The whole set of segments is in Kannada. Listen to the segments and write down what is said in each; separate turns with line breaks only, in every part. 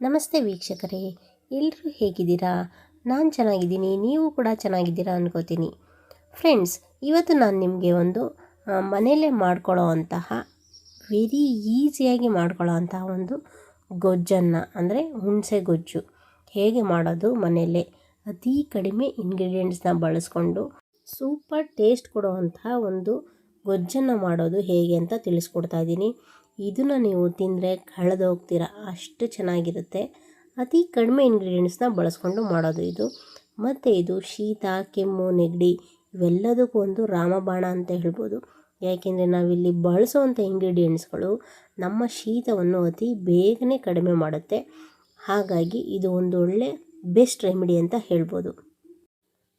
ನಮಸ್ತೆ ವೀಕ್ಷಕರೇ ಎಲ್ಲರೂ ಹೇಗಿದ್ದೀರಾ? ನಾನು ಚೆನ್ನಾಗಿದ್ದೀನಿ, ನೀವು ಕೂಡ ಚೆನ್ನಾಗಿದ್ದೀರಾ ಅನ್ಕೋತೀನಿ. ಫ್ರೆಂಡ್ಸ್, ಇವತ್ತು ನಾನು ನಿಮಗೆ ಒಂದು ಮನೆಯಲ್ಲೇ ಮಾಡ್ಕೊಳ್ಳೋ ಅಂತಹ ವೆರಿ ಈಸಿಯಾಗಿ ಮಾಡ್ಕೊಳ್ಳೋ ಅಂತಹ ಒಂದು ಗೊಜ್ಜನ್ನು, ಅಂದರೆ ಹುಣಸೆ ಗೊಜ್ಜು. ಹೇಗೆ ಮಾಡೋದು ಮನೆಯಲ್ಲೇ? ಅತಿ ಕಡಿಮೆ ಇಂಗ್ರೀಡಿಯೆಂಟ್ಸ್ನ ಬಳಸ್ಕೊಂಡು ಸೂಪರ್ ಟೇಸ್ಟ್ ಕೊಡುವಂತಹ ಒಂದು ಗೊಜ್ಜನ್ನು ಮಾಡೋದು ಹೇಗೆ ಅಂತ ತಿಳಿಸ್ಕೊಡ್ತಾ ಇದ್ದೀನಿ. ಇದನ್ನು ನೀವು ತಿಂದರೆ ಕಳೆದೋಗ್ತೀರ ಅಷ್ಟು ಚೆನ್ನಾಗಿರುತ್ತೆ. ಅತಿ ಕಡಿಮೆ ಇಂಗ್ರೀಡಿಯೆಂಟ್ಸ್ನ ಬಳಸ್ಕೊಂಡು ಮಾಡೋದು ಇದು. ಮತ್ತು ಇದು ಶೀತ, ಕೆಮ್ಮು, ನೆಗಡಿ ಇವೆಲ್ಲದಕ್ಕೂ ಒಂದು ರಾಮಬಾಣ ಅಂತ ಹೇಳ್ಬೋದು. ಯಾಕೆಂದರೆ ನಾವಿಲ್ಲಿ ಬಳಸುವಂಥ ಇಂಗ್ರೀಡಿಯೆಂಟ್ಸ್ಗಳು ನಮ್ಮ ಶೀತವನ್ನು ಅತಿ ಬೇಗನೆ ಕಡಿಮೆ ಮಾಡುತ್ತೆ. ಹಾಗಾಗಿ ಇದು ಒಂದು ಒಳ್ಳೆ ಬೆಸ್ಟ್ ರೆಮಿಡಿ ಅಂತ ಹೇಳ್ಬೋದು.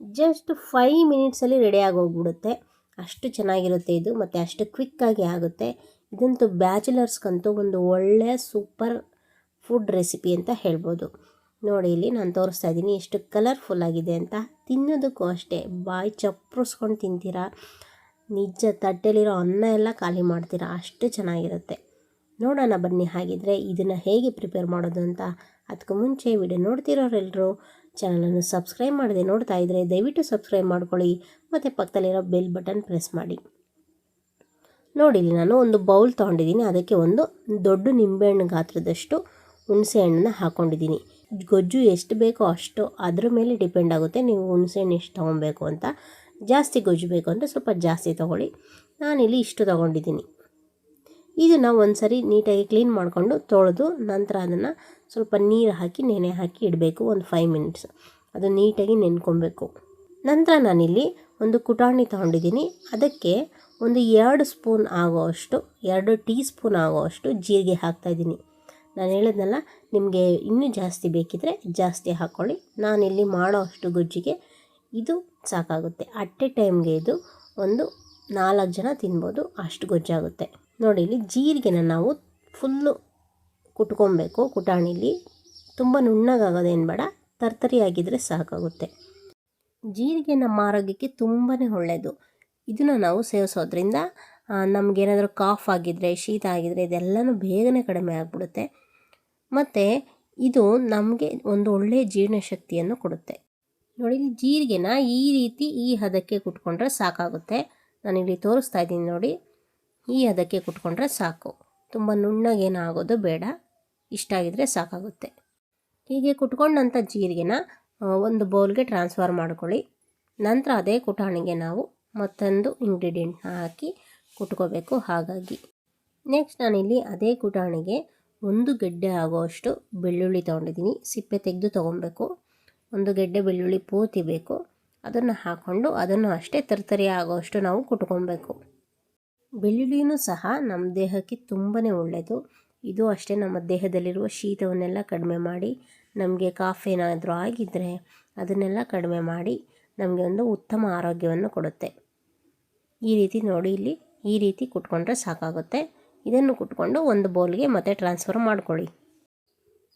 ಜಸ್ಟ್ ಫೈ ಮಿನಿಟ್ಸಲ್ಲಿ ರೆಡಿ ಆಗೋಗ್ಬಿಡುತ್ತೆ. ಅಷ್ಟು ಚೆನ್ನಾಗಿರುತ್ತೆ ಇದು. ಮತ್ತು ಅಷ್ಟು ಕ್ವಿಕ್ಕಾಗಿ ಆಗುತ್ತೆ. ಇದಂತೂ ಬ್ಯಾಚುಲರ್ಸ್ಗಂತೂ ಒಂದು ಒಳ್ಳೆಯ ಸೂಪರ್ ಫುಡ್ ರೆಸಿಪಿ ಅಂತ ಹೇಳ್ಬೋದು. ನೋಡಿ, ಇಲ್ಲಿ ನಾನು ತೋರಿಸ್ತಾ ಇದ್ದೀನಿ ಎಷ್ಟು ಕಲರ್ಫುಲ್ ಆಗಿದೆ ಅಂತ. ತಿನ್ನೋದಕ್ಕೂ ಅಷ್ಟೇ, ಬಾಯಿ ಚಪ್ಪರಿಸ್ಕೊಂಡು ತಿಂತೀರಾ, ನಿಜ ತಟ್ಟೆಲಿರೋ ಅನ್ನ ಎಲ್ಲ ಖಾಲಿ ಮಾಡ್ತೀರಾ, ಅಷ್ಟು ಚೆನ್ನಾಗಿರುತ್ತೆ. ನೋಡೋಣ ಬನ್ನಿ ಹಾಗಿದ್ರೆ ಇದನ್ನು ಹೇಗೆ ಪ್ರಿಪೇರ್ ಮಾಡೋದು ಅಂತ. ಅದಕ್ಕೂ ಮುಂಚೆ ವಿಡಿಯೋ ನೋಡ್ತಿರೋರೆಲ್ಲರೂ ಚಾನಲನ್ನು ಸಬ್ಸ್ಕ್ರೈಬ್ ಮಾಡದೆ ನೋಡ್ತಾ ಇದ್ದರೆ ದಯವಿಟ್ಟು ಸಬ್ಸ್ಕ್ರೈಬ್ ಮಾಡ್ಕೊಳ್ಳಿ, ಮತ್ತು ಪಕ್ಕದಲ್ಲಿರೋ ಬೆಲ್ ಬಟನ್ ಪ್ರೆಸ್ ಮಾಡಿ. ನೋಡಿ ನಾನು ಒಂದು ಬೌಲ್ ತೊಗೊಂಡಿದ್ದೀನಿ. ಅದಕ್ಕೆ ಒಂದು ದೊಡ್ಡ ನಿಂಬೆಹಣ್ಣು ಗಾತ್ರದಷ್ಟು ಹುಣಸೆ ಹಣ್ಣನ್ನು ಹಾಕ್ಕೊಂಡಿದ್ದೀನಿ ಗೊಜ್ಜು ಎಷ್ಟು ಬೇಕೋ ಅಷ್ಟು ಅದ್ರ ಮೇಲೆ ಡಿಪೆಂಡ್ ಆಗುತ್ತೆ ನೀವು ಹುಣಸೆ ಹಣ್ಣು ಎಷ್ಟು ತೊಗೊಬೇಕು ಅಂತ. ಜಾಸ್ತಿ ಗೊಜ್ಜು ಬೇಕು ಅಂದರೆ ಸ್ವಲ್ಪ ಜಾಸ್ತಿ ತೊಗೊಳ್ಳಿ. ನಾನಿಲ್ಲಿ ಇಷ್ಟು ತೊಗೊಂಡಿದ್ದೀನಿ. ಇದನ್ನು ಒಂದು ಸರಿ ನೀಟಾಗಿ ಕ್ಲೀನ್ ಮಾಡಿಕೊಂಡು ತೊಳೆದು ನಂತರ ಅದನ್ನು ಸ್ವಲ್ಪ ನೀರು ಹಾಕಿ, ನೆನೆ ಹಾಕಿ ಇಡಬೇಕು. ಒಂದು ಫೈವ್ ಮಿನಿಟ್ಸ್ ಅದು ನೀಟಾಗಿ ನೆನ್ಕೊಬೇಕು. ನಂತರ ನಾನಿಲ್ಲಿ ಒಂದು ಕುಟಾಣಿ ತೊಗೊಂಡಿದ್ದೀನಿ. ಅದಕ್ಕೆ ಒಂದು ಎರಡು ಸ್ಪೂನ್ ಆಗೋವಷ್ಟು, ಎರಡು ಟೀ ಸ್ಪೂನ್ ಆಗೋವಷ್ಟು ಜೀರಿಗೆ ಹಾಕ್ತಾಯಿದ್ದೀನಿ ನಾನು ಹೇಳಿದ್ನಲ್ಲ, ನಿಮಗೆ ಇನ್ನೂ ಜಾಸ್ತಿ ಬೇಕಿದ್ದರೆ ಜಾಸ್ತಿ ಹಾಕ್ಕೊಳ್ಳಿ ನಾನಿಲ್ಲಿ ಮಾಡೋ ಅಷ್ಟು ಗೊಜ್ಜಿಗೆ. ಇದು ಸಾಕಾಗುತ್ತೆ. ಅಟ್ ಎ ಟೈಮ್ಗೆ ಇದು ಒಂದು ನಾಲ್ಕು ಜನ ತಿನ್ಬೋದು, ಅಷ್ಟು ಗೊಜ್ಜಾಗುತ್ತೆ. ನೋಡಿ, ಇಲ್ಲಿ ಜೀರಿಗೆನ ನಾವು ಫುಲ್ಲು ಕುಟ್ಕೊಬೇಕು. ಕುಟಾಣಿಲಿ ತುಂಬ ನುಣ್ಣಗಾಗೋದೇನು ಬೇಡ ತರ್ತರಿಯಾಗಿದ್ದರೆ ಸಾಕಾಗುತ್ತೆ. ಜೀರಿಗೆ ನಮ್ಮ ಆರೋಗ್ಯಕ್ಕೆ ತುಂಬಾ ಒಳ್ಳೆಯದು ಇದನ್ನು ನಾವು ಸೇವಿಸೋದ್ರಿಂದ ನಮಗೇನಾದರೂ ಕಾಫ್ ಆಗಿದ್ದರೆ ಶೀತ ಆಗಿದ್ದರೆ ಇದೆಲ್ಲನೂ ಬೇಗನೆ ಕಡಿಮೆ ಆಗಿಬಿಡುತ್ತೆ. ಮತ್ತು ಇದು ನಮಗೆ ಒಂದು ಒಳ್ಳೆಯ ಜೀರ್ಣಶಕ್ತಿಯನ್ನು ಕೊಡುತ್ತೆ. ನೋಡಿ, ಇಲ್ಲಿ ಜೀರಿಗೆನ ಈ ರೀತಿ ಈ ಹದಕ್ಕೆ ಕುಟ್ಕೊಂಡ್ರೆ ಸಾಕಾಗುತ್ತೆ. ನಾನಿಲ್ಲಿ ತೋರಿಸ್ತಾ ಇದ್ದೀನಿ ನೋಡಿ, ಈ ಹದಕ್ಕೆ ಕುಟ್ಕೊಂಡ್ರೆ ಸಾಕು. ತುಂಬ ನುಣ್ಣಗೇನಾಗೋದು ಬೇಡ, ಇಷ್ಟ ಆಗಿದ್ರೆ ಸಾಕಾಗುತ್ತೆ. ಹೀಗೆ ಕುಟ್ಕೊಂಡಂಥ ಜೀರಿಗೆನ ಒಂದು ಬೌಲ್ಗೆ ಟ್ರಾನ್ಸ್ಫರ್ ಮಾಡ್ಕೊಳ್ಳಿ. ನಂತರ ಅದೇ ಕುಟಾಣಿಗೆ ನಾವು ಮತ್ತೊಂದು ಇಂಗ್ರೀಡಿಯೆಂಟ್ನ ಹಾಕಿ ಕುಟ್ಕೋಬೇಕು ಹಾಗಾಗಿ. ನೆಕ್ಸ್ಟ್ ನಾನಿಲ್ಲಿ ಅದೇ ಕುಟಾಣಿಗೆ ಒಂದು ಗೆಡ್ಡೆ ಆಗುವಷ್ಟು ಬೆಳ್ಳುಳ್ಳಿ ತೊಗೊಂಡಿದ್ದೀನಿ. ಸಿಪ್ಪೆ ತೆಗೆದು ತೊಗೊಬೇಕು. ಒಂದು ಗೆಡ್ಡೆ ಬೆಳ್ಳುಳ್ಳಿ ಪೂರ್ತಿ ಬೇಕು ಅದನ್ನು ಹಾಕ್ಕೊಂಡು ಅದನ್ನು ಅಷ್ಟೇ ತರ್ತರಿ ಆಗೋಷ್ಟು ನಾವು ಕುಟ್ಕೊಬೇಕು. ಬೆಳ್ಳುಳ್ಳಿನೂ ಸಹ ನಮ್ಮ ದೇಹಕ್ಕೆ ತುಂಬಾ ಒಳ್ಳೆಯದು. ಇದು ಅಷ್ಟೇ ನಮ್ಮ ದೇಹದಲ್ಲಿರುವ ಶೀತವನ್ನೆಲ್ಲ ಕಡಿಮೆ ಮಾಡಿ, ನಮಗೆ ಕಾಫ್ ಏನಾದರೂ ಆಗಿದ್ದರೆ ಅದನ್ನೆಲ್ಲ ಕಡಿಮೆ ಮಾಡಿ ನಮಗೆ ಒಂದು ಉತ್ತಮ ಆರೋಗ್ಯವನ್ನು ಕೊಡುತ್ತೆ. ಈ ರೀತಿ ನೋಡಿ ಇಲ್ಲಿ, ಈ ರೀತಿ ಕುಟ್ಕೊಂಡ್ರೆ ಸಾಕಾಗುತ್ತೆ. ಇದನ್ನು ಕುಟ್ಕೊಂಡು ಒಂದು ಬೌಲ್ಗೆ ಮತ್ತೆ ಟ್ರಾನ್ಸ್ಫರ್ ಮಾಡ್ಕೊಳ್ಳಿ.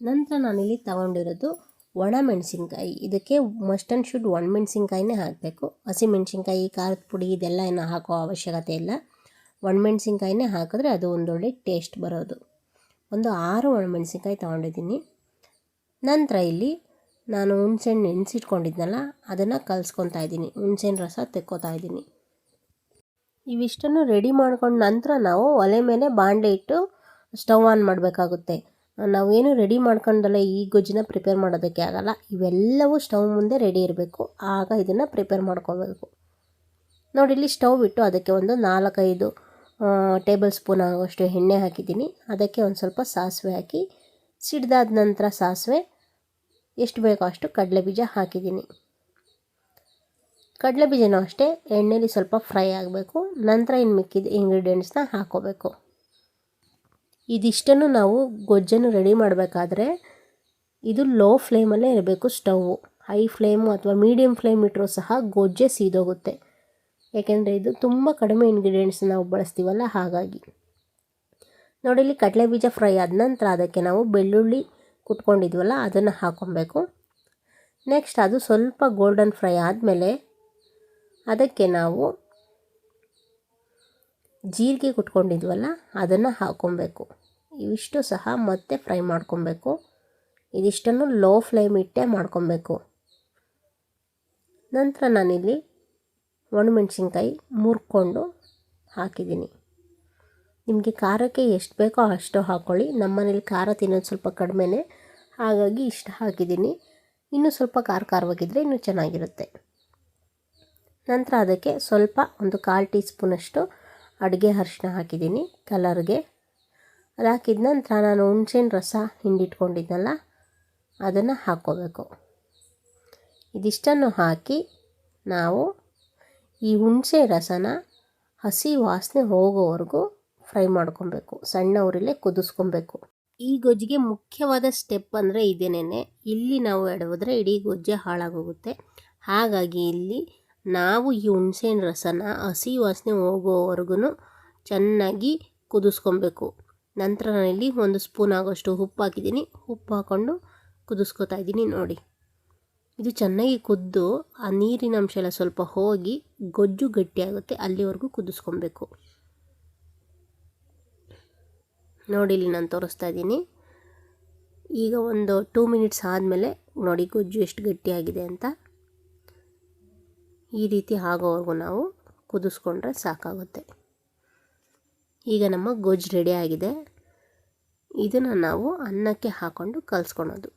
ನಂತರ ನಾನಿಲ್ಲಿ ತಗೊಂಡಿರೋದು ಒಣ ಮೆಣಸಿನ್ಕಾಯಿ ಇದಕ್ಕೆ ಮಸ್ಟ್ ಆ್ಯಂಡ್ ಶುಡ್ ಒಣ ಮೆಣಸಿನ್ಕಾಯಿನೇ ಹಾಕಬೇಕು. ಹಸಿ ಮೆಣಸಿನ್ಕಾಯಿ, ಖಾರದ ಪುಡಿ ಇದೆಲ್ಲ ಏನು ಹಾಕೋ ಅವಶ್ಯಕತೆ ಇಲ್ಲ. ಒಣ ಮೆಣಸಿನ್ಕಾಯಿನೇ ಹಾಕಿದ್ರೆ ಅದು ಒಂದೊಳ್ಳೆ ಟೇಸ್ಟ್ ಬರೋದು. ಒಂದು ಆರು ಒಣ ಮೆಣಸಿನ್ಕಾಯಿ ತೊಗೊಂಡಿದ್ದೀನಿ. ನಂತರ ಇಲ್ಲಿ ನಾನು ಹುಣ್ಸೆಹಣ್ಣು ನೆನೆಸಿಟ್ಕೊಂಡಿದ್ನಲ್ಲ, ಅದನ್ನು ಕಲಿಸ್ಕೊತಾ ಇದ್ದೀನಿ. ಹುಣ್ಸೆಹಣ್ಣು ರಸ ತೆಕ್ಕೋತಾ ಇದ್ದೀನಿ. ಇವಿಷ್ಟನ್ನು ರೆಡಿ ಮಾಡ್ಕೊಂಡು ನಂತರ ನಾವು ಒಲೆ ಮೇಲೆ ಬಾಂಡೆ ಇಟ್ಟು ಸ್ಟವ್ ಆನ್ ಮಾಡಬೇಕಾಗುತ್ತೆ. ನಾವೇನು ರೆಡಿ ಮಾಡ್ಕೊಂಡಲ್ಲ ಈ ಗೊಜ್ಜಿನ ಪ್ರಿಪೇರ್ ಮಾಡೋದಕ್ಕೆ ಆಗಲ್ಲ. ಇವೆಲ್ಲವೂ ಸ್ಟವ್ ಮುಂದೆ ರೆಡಿ ಇರಬೇಕು. ಆಗ ಇದನ್ನು ಪ್ರಿಪೇರ್ ಮಾಡ್ಕೋಬೇಕು. ನೋಡಿ ಇಲ್ಲಿ ಸ್ಟವ್ ಇಟ್ಟು ಅದಕ್ಕೆ ಒಂದು ನಾಲ್ಕೈದು ಟೇಬಲ್ ಸ್ಪೂನ್ ಆಗುವಷ್ಟು ಎಣ್ಣೆ ಹಾಕಿದ್ದೀನಿ. ಅದಕ್ಕೆ ಒಂದು ಸ್ವಲ್ಪ ಸಾಸಿವೆ ಹಾಕಿ, ಸಿಡ್ದಾದ ನಂತರ ಸಾಸಿವೆ, ಎಷ್ಟು ಬೇಕೋ ಅಷ್ಟು ಕಡಲೆ ಬೀಜ ಹಾಕಿದ್ದೀನಿ. ಕಡಲೆ ಬೀಜನೂ ಅಷ್ಟೇ, ಎಣ್ಣೆಲಿ ಸ್ವಲ್ಪ ಫ್ರೈ ಆಗಬೇಕು, ನಂತರ ಇನ್ನು ಮಿಕ್ಕಿದ ಇಂಗ್ರೀಡಿಯೆಂಟ್ಸ್ನ ಹಾಕೋಬೇಕು. ಇದಿಷ್ಟನ್ನು ನಾವು ಗೊಜ್ಜನ್ನು ರೆಡಿ ಮಾಡಬೇಕಾದ್ರೆ, ಇದು ಲೋ ಫ್ಲೇಮಲ್ಲೇ ಇರಬೇಕು ಸ್ಟವ್ವು ಹೈ ಫ್ಲೇಮು ಅಥವಾ ಮೀಡಿಯಮ್ ಫ್ಲೇಮ್ ಇಟ್ಟರೂ ಸಹ ಗೊಜ್ಜೆ ಸೀದೋಗುತ್ತೆ. ಏಕೆಂದರೆ ಇದು ತುಂಬ ಕಡಿಮೆ ಇಂಗ್ರೀಡಿಯೆಂಟ್ಸ್ ನಾವು ಬಳಸ್ತೀವಲ್ಲ ಹಾಗಾಗಿ. ನೋಡಿ, ಇಲ್ಲಿ ಕಡಲೆ ಬೀಜ ಫ್ರೈ ಆದ ನಂತರ ಅದಕ್ಕೆ ನಾವು ಬೆಳ್ಳುಳ್ಳಿ ಕುಟ್ಕೊಂಡಿದ್ವಲ್ಲ, ಅದನ್ನು ಹಾಕ್ಕೊಬೇಕು ನೆಕ್ಸ್ಟ್ ಅದು ಸ್ವಲ್ಪ ಗೋಲ್ಡನ್ ಫ್ರೈ ಆದಮೇಲೆ ಅದಕ್ಕೆ ನಾವು ಜೀರಿಗೆ ಕುಟ್ಕೊಂಡಿದ್ವಲ್ಲ, ಅದನ್ನು ಹಾಕ್ಕೊಬೇಕು ಇವಿಷ್ಟು ಸಹ ಮತ್ತೆ ಫ್ರೈ ಮಾಡ್ಕೊಬೇಕು. ಇದಿಷ್ಟನ್ನು ಲೋ ಫ್ಲೇಮ್ ಇಟ್ಟೆ ಮಾಡ್ಕೊಬೇಕು. ನಂತರ ನಾನಿಲ್ಲಿ ಒಣಮೆಣ್ಸಿನ್ಕಾಯಿ ಮುರ್ಕೊಂಡು ಹಾಕಿದ್ದೀನಿ. ನಿಮಗೆ ಖಾರಕ್ಕೆ ಎಷ್ಟು ಬೇಕೋ ಅಷ್ಟು ಹಾಕ್ಕೊಳ್ಳಿ ನಮ್ಮನೇಲಿ ಖಾರ ತಿನ್ನೋದು ಸ್ವಲ್ಪ ಕಡಿಮೆನೇ. ಹಾಗಾಗಿ ಇಷ್ಟು ಹಾಕಿದ್ದೀನಿ. ಇನ್ನೂ ಸ್ವಲ್ಪ ಖಾರ ಖಾರವಾಗಿದ್ದರೆ ಇನ್ನೂ ಚೆನ್ನಾಗಿರುತ್ತೆ. ನಂತರ ಅದಕ್ಕೆ ಸ್ವಲ್ಪ ಒಂದು ಕಾಲು ಟೀ ಸ್ಪೂನಷ್ಟು ಅಡುಗೆ ಅರಿಶಿನ ಹಾಕಿದ್ದೀನಿ ಕಲರ್ಗೆ. ಅದು ಹಾಕಿದ ನಂತರ ನಾನು ಹುಣ್ಸೆಹಣ್ಣು ರಸ ಹಿಂಡಿಟ್ಕೊಂಡಿದ್ದೆನಲ್ಲ ಅದನ್ನು ಹಾಕ್ಕೋಬೇಕು. ಇದಿಷ್ಟನ್ನು ಹಾಕಿ ನಾವು ಈ ಹುಣಸೆ ರಸನ ಹಸಿ ವಾಸನೆ ಹೋಗೋವರೆಗೂ ಫ್ರೈ ಮಾಡ್ಕೊಬೇಕು. ಸಣ್ಣ ಕುದಿಸ್ಕೊಬೇಕು. ಈ ಗೊಜ್ಜಿಗೆ ಮುಖ್ಯವಾದ ಸ್ಟೆಪ್ ಅಂದರೆ ಇದೇನೇ ಇಲ್ಲಿ ನಾವು ಎಡವಿದ್ರೆ ಇಡೀ ಗೊಜ್ಜೆ ಹಾಳಾಗೋಗುತ್ತೆ. ಹಾಗಾಗಿ ಇಲ್ಲಿ ನಾವು ಈ ಹುಣಸೆನ ರಸನ ಹಸಿ ವಾಸನೆ ಹೋಗೋವರೆಗೂ ಚೆನ್ನಾಗಿ ಕುದಿಸ್ಕೊಬೇಕು. ನಂತರ ಇಲ್ಲಿ ಒಂದು ಸ್ಪೂನ್ ಆಗೋಷ್ಟು ಉಪ್ಪು ಹಾಕಿದ್ದೀನಿ. ಉಪ್ಪು ಹಾಕ್ಕೊಂಡು ಕುದಿಸ್ಕೊತಾ ಇದ್ದೀನಿ ನೋಡಿ. ಇದು ಚೆನ್ನಾಗಿ ಕುದ್ದು ಆ ನೀರಿನ ಅಂಶ ಎಲ್ಲ ಸ್ವಲ್ಪ ಹೋಗಿ ಗೊಜ್ಜು ಗಟ್ಟಿಯಾಗುತ್ತೆ, ಅಲ್ಲಿವರೆಗೂ ಕುದಿಸ್ಕೊಬೇಕು. ನೋಡಿ ಇಲ್ಲಿ ನಾನು ತೋರಿಸ್ತಾ ಇದ್ದೀನಿ. ಈಗ ಒಂದು ಟೂ ಮಿನಿಟ್ಸ್ ಆದಮೇಲೆ ನೋಡಿ ಗೊಜ್ಜು ಎಷ್ಟು ಗಟ್ಟಿಯಾಗಿದೆ ಅಂತ. ಈ ರೀತಿ ಆಗೋವರೆಗೂ ನಾವು ಕುದಿಸ್ಕೊಂಡ್ರೆ ಸಾಕಾಗುತ್ತೆ. ಈಗ ನಮ್ಮ ಗೊಜ್ಜು ರೆಡಿ ಆಗಿದೆ. ಇದನ್ನು ನಾವು ಅನ್ನಕ್ಕೆ ಹಾಕ್ಕೊಂಡು ಕಲಿಸ್ಕೊಳೋದು.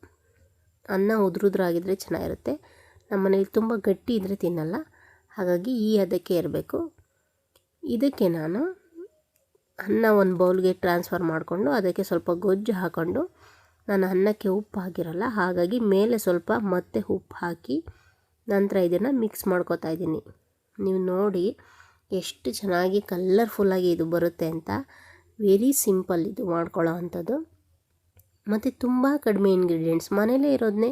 ಅನ್ನ ಉದುರುದ್ರಾಗಿದ್ದರೆ ಚೆನ್ನಾಗಿರುತ್ತೆ. ನಮ್ಮ ಮನೇಲಿ ತುಂಬ ಗಟ್ಟಿ ಇದ್ದರೆ ತಿನ್ನಲ್ಲ. ಹಾಗಾಗಿ ಈ ಅದಕ್ಕೆ ಇರಬೇಕು ಇದಕ್ಕೆ ನಾನು ಅನ್ನ ಒಂದು ಬೌಲ್ಗೆ ಟ್ರಾನ್ಸ್ಫರ್ ಮಾಡಿಕೊಂಡು ಅದಕ್ಕೆ ಸ್ವಲ್ಪ ಗೊಜ್ಜು ಹಾಕ್ಕೊಂಡು ನಾನು ಅನ್ನಕ್ಕೆ ಉಪ್ಪು ಹಾಕಿರಲ್ಲ, ಹಾಗಾಗಿ ಮೇಲೆ ಸ್ವಲ್ಪ ಮತ್ತೆ ಉಪ್ಪು ಹಾಕಿ ನಂತರ ಇದನ್ನು ಮಿಕ್ಸ್ ಮಾಡ್ಕೋತಾ ಇದ್ದೀನಿ. ನೀವು ನೋಡಿ ಎಷ್ಟು ಚೆನ್ನಾಗಿ ಕಲ್ಲರ್ಫುಲ್ಲಾಗಿ ಇದು ಬರುತ್ತೆ ಅಂತ. ವೆರಿ ಸಿಂಪಲ್ ಇದು ಮಾಡ್ಕೊಳ್ಳೋ ಅಂಥದ್ದು. ಮತ್ತು ತುಂಬ ಕಡಿಮೆ ಇಂಗ್ರೀಡಿಯೆಂಟ್ಸ್ ಮನೇಲೇ ಇರೋದನ್ನೇ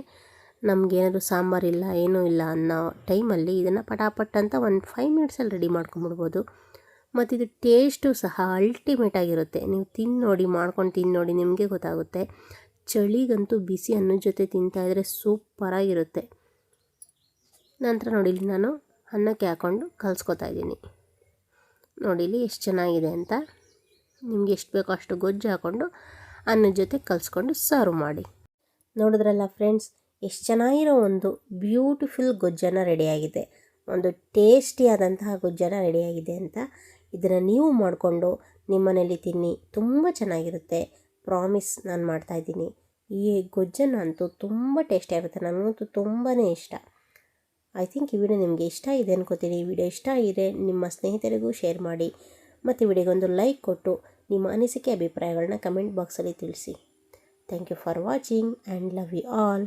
ನಮಗೇನಾದ್ರು ಸಾಂಬಾರಿಲ್ಲ ಏನೂ ಇಲ್ಲ ಅನ್ನೋ ಟೈಮಲ್ಲಿ ಇದನ್ನು ಪಟಾಪಟ್ ಅಂತ ಒಂದು ಫೈವ್ ಮಿನಿಟ್ಸಲ್ಲಿ ರೆಡಿ ಮಾಡ್ಕೊಂಬಿಡ್ಬೋದು ಮತ್ತು ಇದು ಟೇಸ್ಟು ಸಹ ಅಲ್ಟಿಮೇಟ್ ಆಗಿರುತ್ತೆ. ನೀವು ತಿಂದು ನೋಡಿ ಮಾಡ್ಕೊಂಡು ತಿಂದು ನೋಡಿ ನಿಮಗೆ ಗೊತ್ತಾಗುತ್ತೆ. ಚಳಿಗಂತೂ ಬಿಸಿ ಅನ್ನದ ಜೊತೆ ತಿಂತಾಯಿದ್ರೆ ಸೂಪರಾಗಿರುತ್ತೆ ನಂತರ ನೋಡಿ ಇಲ್ಲಿ ನಾನು ಅನ್ನಕ್ಕೆ ಹಾಕ್ಕೊಂಡು ಕಲಿಸ್ಕೊತಾ ಇದ್ದೀನಿ. ನೋಡಿ ಇಲ್ಲಿ ಎಷ್ಟು ಚೆನ್ನಾಗಿದೆ ಅಂತ. ನಿಮಗೆ ಎಷ್ಟು ಬೇಕೋ ಅಷ್ಟು ಗೊಜ್ಜು ಹಾಕ್ಕೊಂಡು ಅನ್ನದ ಜೊತೆ ಕಲಿಸ್ಕೊಂಡು ಸರ್ವ್ ಮಾಡಿ. ನೋಡಿದ್ರಲ್ಲ ಫ್ರೆಂಡ್ಸ್ ಎಷ್ಟು ಚೆನ್ನಾಗಿರೋ ಒಂದು ಬ್ಯೂಟಿಫುಲ್ ಗೊಜ್ಜನ ರೆಡಿಯಾಗಿದೆ ಒಂದು ಟೇಸ್ಟಿಯಾದಂತಹ ಗೊಜ್ಜನ ರೆಡಿಯಾಗಿದೆ ಅಂತ ಇದನ್ನು ನೀವು ಮಾಡಿಕೊಂಡು ನಿಮ್ಮನೇಲಿ ತಿನ್ನಿ, ತುಂಬ ಚೆನ್ನಾಗಿರುತ್ತೆ. ಪ್ರಾಮಿಸ್ ನಾನು ಮಾಡ್ತಾಯಿದ್ದೀನಿ ಈ ಗೊಜ್ಜನ ಅಂತೂ ತುಂಬ ಟೇಸ್ಟಿಯಾಗಿರುತ್ತೆ ನನಗಂತೂ ತುಂಬಾ ಇಷ್ಟ. ಐ ಥಿಂಕ್ ಈ ವಿಡಿಯೋ ನಿಮಗೆ ಇಷ್ಟ ಇದೆ ಅನ್ಕೋತೀನಿ. ಈ ವಿಡಿಯೋ ಇಷ್ಟ ಇದೆ ನಿಮ್ಮ ಸ್ನೇಹಿತರಿಗೂ ಶೇರ್ ಮಾಡಿ. ಮತ್ತು ವಿಡಿಯೋಗೊಂದು ಲೈಕ್ ಕೊಟ್ಟು ನಿಮ್ಮ ಅನಿಸಿಕೆ ಅಭಿಪ್ರಾಯಗಳನ್ನ ಕಮೆಂಟ್ ಬಾಕ್ಸಲ್ಲಿ ತಿಳಿಸಿ. Thank you for watching and love you all